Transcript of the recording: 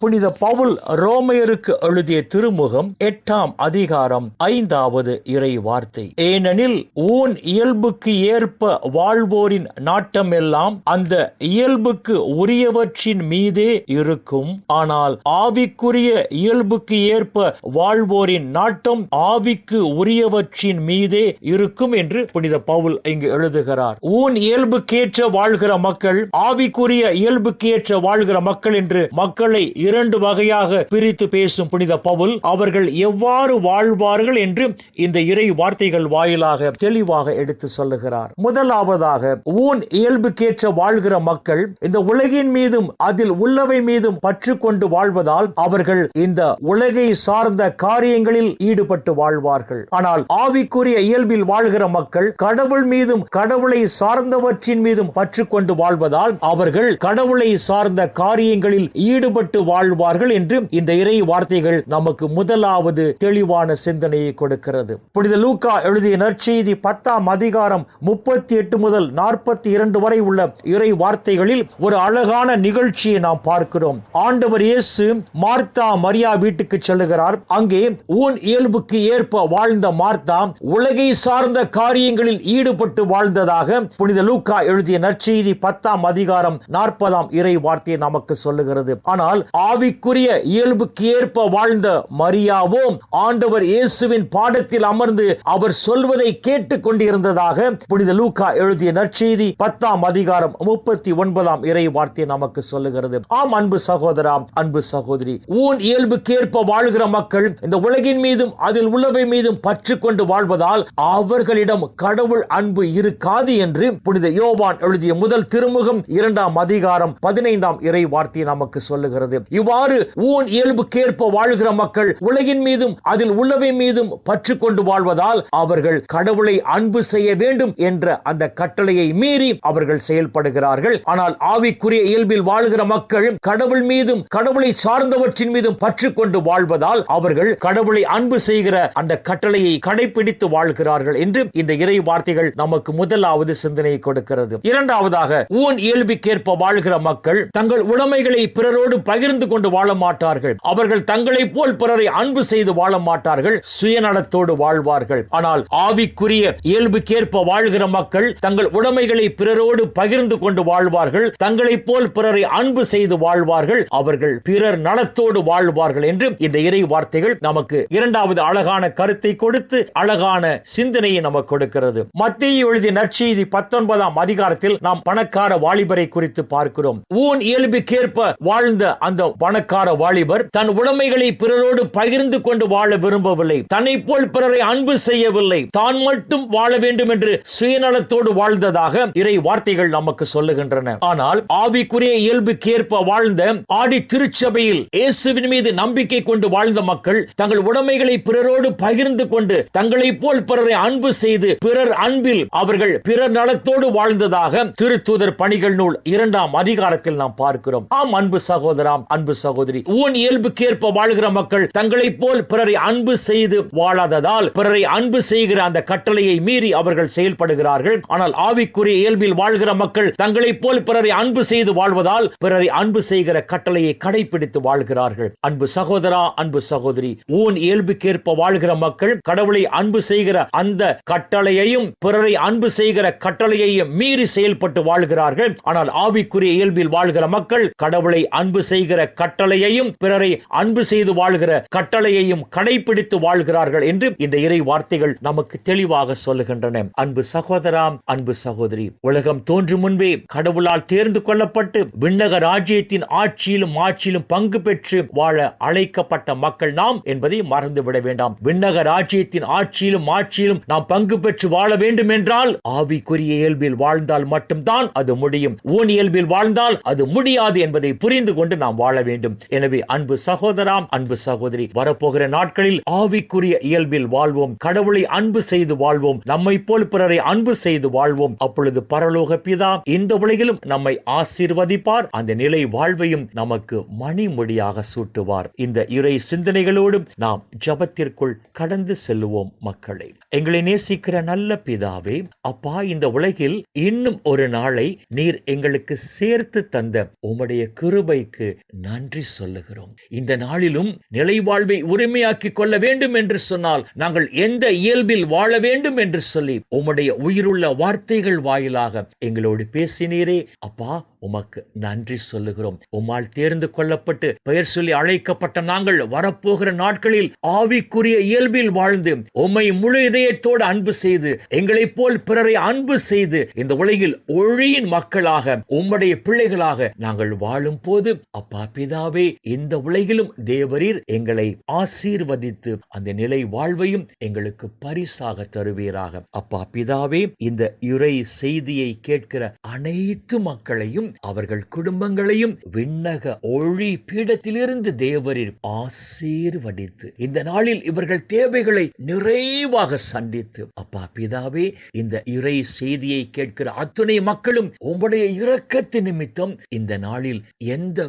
புனித பவுல் ரோமையருக்கு எழுதிய திருமுகம் எட்டாம் அதிகாரம் ஐந்தாவது இறை வார்த்தை ஏனெனில் ஊன் இயல்புக்கு ஏற்ப வாழ்வோரின் நாட்டம் எல்லாம் அந்த இயல்புக்கு உரியவற்றின் மீதே இருக்கும். ஆனால் ஆவிக்குரிய இயல்புக்கு ஏற்ப வாழ்வோரின் நாட்டம் ஆவிக்கு உரியவற்றின் மீதே இருக்கும் என்று புனித பவுல் இங்கு எழுதுகிறார். ஊன் இயல்புக்கேற்ற வாழ்கிற மக்கள் ஆவிக்குரிய இயல்புக்கேற்ற வாழ்கிற மக்கள் என்று மக்கள் இரண்டு வகையாக பிரித்து பேசும் புனித பவுல் அவர்கள் எவ்வாறு வாழ்வார்கள் என்று இந்த இறை வார்த்தைகள் வாயிலாக தெளிவாக எடுத்து சொல்லுகிறார். முதலாவதாக ஊன் இயல்புக்கேற்ற வாழ்கிற மக்கள் இந்த உலகின் மீதும் அதில் உள்ளவை மீதும் பற்று கொண்டு வாழ்வதால் அவர்கள் இந்த உலகை சார்ந்த காரியங்களில் ஈடுபட்டு வாழ்வார்கள். ஆனால் ஆவிக்குரிய இயல்பில் வாழ்கிற மக்கள் கடவுள் மீதும் கடவுளை சார்ந்தவற்றின் மீதும் பற்று கொண்டு வாழ்வதால் அவர்கள் கடவுளை சார்ந்த காரியங்களில் ஈடு ஈடுபட்டு வாழ்வார்கள் என்று இந்த இறை வார்த்தைகள் நமக்கு முதலாவது தெளிவான சிந்தனையை கொடுக்கிறது. புனித லூக்கா எழுதிய நற்செய்தி பத்தாம் அதிகாரம் முப்பத்தி எட்டு முதல் நாற்பத்தி இரண்டு வரை உள்ள இறை வார்த்தைகளில் ஒரு அழகான நிகழ்ச்சியை நாம் பார்க்கிறோம். ஆண்டவர் இயேசு மார்த்தா மரியா வீட்டுக்கு செல்லுகிறார். அங்கே ஊன் இயல்புக்கு ஏற்ப வாழ்ந்த மார்த்தா உலகை சார்ந்த காரியங்களில் ஈடுபட்டு வாழ்ந்ததாக புனித லூக்கா எழுதிய நற்செய்தி பத்தாம் அதிகாரம் நாற்பதாம் இறை வார்த்தையை நமக்கு சொல்லுகிறது. ஆனால் ஆவிக்குரிய இயல்புக்கு ஏற்ப வாழ்ந்த மரியாவோ ஆண்டவர் இயேசுவின் பாடத்தில் அமர்ந்து அவர் சொல்வதை கேட்டுக் கொண்டிருந்ததாக புனித லூகா எழுதிய நற்செய்தி பத்தாம் அதிகாரம் முப்பத்தி ஒன்பதாம் இறை வார்த்தை நமக்கு சொல்லுகிறது. ஆம் அன்பு சகோதரா அன்பு சகோதரி ஊன் இயல்புக்கேற்ப வாழ்கிற மக்கள் இந்த உலகின் மீதும் அதில் உள்ளவை மீதும் பற்று கொண்டு வாழ்வதால் அவர்களிடம் கடவுள் அன்பு இருக்காது என்று புனித யோவான் எழுதிய முதல் திருமுகம் இரண்டாம் அதிகாரம் பதினைந்தாம் இறை வார்த்தை நமக்கு சொல்லுகிறது. இவ்வாறு ஊன் இயல்புக்கேற்ப வாழ்கிற மக்கள் உலகின் மீதும் அதில் உள்ளவை மீதும் பற்று கொண்டு வாழ்வதால் அவர்கள் கடவுளை அன்பு செய்ய வேண்டும் என்ற அந்த கட்டளையை மீறி அவர்கள் செயல்படுகிறார்கள். ஆனால் ஆவிக்குரிய இயல்பில் வாழ்கிற மக்கள் கடவுள் மீதும் கடவுளை சார்ந்தவற்றின் மீதும் பற்று கொண்டு வாழ்வதால் அவர்கள் கடவுளை அன்பு செய்கிற அந்த கட்டளையை கடைபிடித்து வாழ்கிறார்கள் என்று இந்த இறை வார்த்தைகள் நமக்கு முதலாவது சிந்தனையை கொடுக்கிறது. இரண்டாவதாக ஊன் இயல்புக்கேற்ப வாழ்கிற மக்கள் தங்கள் உடைமைகளை பிறரோடு பகிர்ந்து கொண்டு வாழ மாட்டார்கள் அவர்கள் தங்களை போல் பிறரை அன்பு செய்து வாழ மாட்டார்கள் சுயநலத்தோடு வாழ்வார்கள். ஆனால் ஆவிக்குரிய இயல்புக்கேற்ப வாழ்கிற மக்கள் தங்கள் உடைமைகளை பிறரோடு பகிர்ந்து கொண்டு வாழ்வார்கள் தங்களை போல் பிறரை அன்பு செய்து வாழ்வார்கள் அவர்கள் பிறர் நலத்தோடு வாழ்வார்கள் என்று இந்த இறை வார்த்தைகள் நமக்கு இரண்டாவது அழகான கருத்தை கொடுத்து அழகான சிந்தனையை நமக்கு கொடுக்கிறது. மத்திய எழுதிய நற்செய்தி பத்தொன்பதாம் அதிகாரத்தில் நாம் பணக்கார வாலிபரை குறித்து பார்க்கிறோம். ஊன் இயல்புக்கேற்ப வாழ்ந்த அந்த பணக்கார வாலிபர் தன் உடைமைகளை பிறரோடு பகிர்ந்து கொண்டு வாழ விரும்பவில்லை. தன்னை போல் பிறரை அன்பு செய்யவில்லை. தான் மட்டும் வாழ வேண்டும் என்று சுயநலத்தோடு வாழ்ந்ததாக இறை வார்த்தைகள் நமக்கு சொல்லுகின்றன. ஆனால் ஆவிக்குரிய இயல்புக்கேற்ப வாழ்ந்த ஆடி திருச்சபையில் இயேசுவின் மீது நம்பிக்கை கொண்டு வாழ்ந்த மக்கள் தங்கள் உடைமைகளை பிறரோடு பகிர்ந்து கொண்டு தங்களை போல் பிறரை அன்பு செய்து பிறர் அன்பில் அவர்கள் பிறர் நலத்தோடு வாழ்ந்ததாக திருத்தூதர் பணிகள் நூல் இரண்டாம் அதிகாரத்தில் நாம் பார்க்கிறோம். ஆம் அன்பு சகோதராம் அன்பு சகோதரி ஊன் இயல்புக்கேற்ப வாழ்கிற மக்கள் தங்களைப் போல் பிறரை அன்பு செய்து வாழாததால் பிறரை அன்பு செய்கிற அந்த கட்டளையை மீறி அவர்கள் செயல்படுகிறார்கள். ஆனால் ஆவிக்குரிய இயல்பில் வாழ்கிற மக்கள் தங்களைப் போல் பிறரை அன்பு செய்து வாழ்வதால் பிறரை அன்பு செய்கிற கட்டளையை கடைபிடித்து வாழ்கிறார்கள். அன்பு சகோதரா அன்பு சகோதரி உன் இயல்புக்கேற்ப வாழ்கிற மக்கள் கடவுளை அன்பு செய்கிற அந்த கட்டளையையும் பிறரை அன்பு செய்கிற கட்டளையையும் மீறி செயல்பட்டு வாழ்கிறார்கள். ஆனால் ஆவிக்குரிய இயல்பில் வாழ்கிற மக்கள் கடவுளை அன்பு செய்கிற கட்டளையையும் பிறரை அன்பு செய்து வாழ்கிற கட்டளையையும் கடைபிடித்து வாழ்கிறார்கள் என்று இந்த இறை வார்த்தைகள் நமக்கு தெளிவாக சொல்லுகின்றன. அன்பு சகோதராம் அன்பு சகோதரி உலகம் தோன்றும் முன்பே கடவுளால் தேர்ந்து கொள்ளப்பட்டு விண்ணக ராஜ்யத்தின் ஆட்சியிலும் ஆட்சியிலும் பங்கு பெற்று வாழ அழைக்கப்பட்ட மக்கள் நாம் என்பதை மறந்துவிட வேண்டாம். விண்ணக ராஜ்யத்தின் ஆட்சியிலும் ஆட்சியிலும் நாம் பங்கு பெற்று வாழ வேண்டும் என்றால் ஆவிக்குரிய இயல்பில் வாழ்ந்தால் மட்டும்தான் அது முடியும். ஊன் இயல்பில் வாழ்ந்தால் அது முடியாது என்பதை புரிந்து கொண்டு நாம் வாழ வேண்டும். எனவே அன்பு சகோதராம் அன்பு சகோதரி வரப்போகிற நாட்களில் ஆவிக்குரிய இயல்பில் வாழ்வோம். கடவுளை அன்பு செய்து வாழ்வோம். நம்மை போல் பிறரை அன்பு செய்து வாழ்வோம். அப்பொழுது பரலோக பிதா இந்த உலகிலும் நம்மை ஆசீர்வதிப்பார். அந்த நிலை வாழ்வையும் நமக்கு மணிமொழியாக சூட்டுவார். இந்த இறை சிந்தனைகளோடும் நாம் ஜபத்திற்குள் கடந்து செல்லுவோம் மக்களை. எங்களை நேசிக்கிற நல்ல பிதாவே அப்பா இந்த உலகில் இன்னும் ஒரு நாளை நீர் எங்களுக்கு சேர்த்து தந்த உம்முடைய கிருபைக்கு நன்றி சொல்லுகிறோம். இந்த நாளிலும் நிலை வாழ்வை உரிமையாக்கிக் கொள்ள வேண்டும் என்று சொன்னால் நாங்கள் எந்த இயல்பில் வாழ வேண்டும் என்று சொல்லி உம்முடைய உயிருள்ள வார்த்தைகள் வாயிலாக எங்களோடு பேசினீரே. அப்பா உமக்கு நன்றி சொல்லுகிறோம். உம்மால் தேர்ந்து கொள்ளப்பட்டு பெயர் சொல்லி அழைக்கப்பட்ட நாங்கள் வரப்போகிற நாட்களில் ஆவிக்குரிய இயல்பில் வாழ்ந்து உம்மை முழு இதயத்தோடு அன்பு செய்து எங்களைப் போல் பிறரை அன்பு செய்து இந்த உலகில் ஒழியின் மக்களாக உம்முடைய பிள்ளைகளாக நாங்கள் வாழும் போது அப்பா பிதாவே இந்த உலகிலும் தேவரீர் எங்களை ஆசீர்வதித்து அந்த நிலை வாழ்வையும் எங்களுக்கு பரிசாக தருவீராக. அப்பா பிதாவே இந்த இறை செய்தியை கேட்கிற அனைத்து மக்களையும் அவர்கள் குடும்பங்களையும் விண்ணக ஒளி பீடத்திலிருந்து தேவரீர் ஆசீர்வதித்து இந்த நாளில் இவர்கள் தேவைகளை நிறைவாக சந்தித்து. அப்பா பிதாவே இந்த இறை செய்தியை கேட்கிற அத்துணை மக்களும் உங்களுடைய இரக்கத்து நிமித்தம் இந்த நாளில் எந்த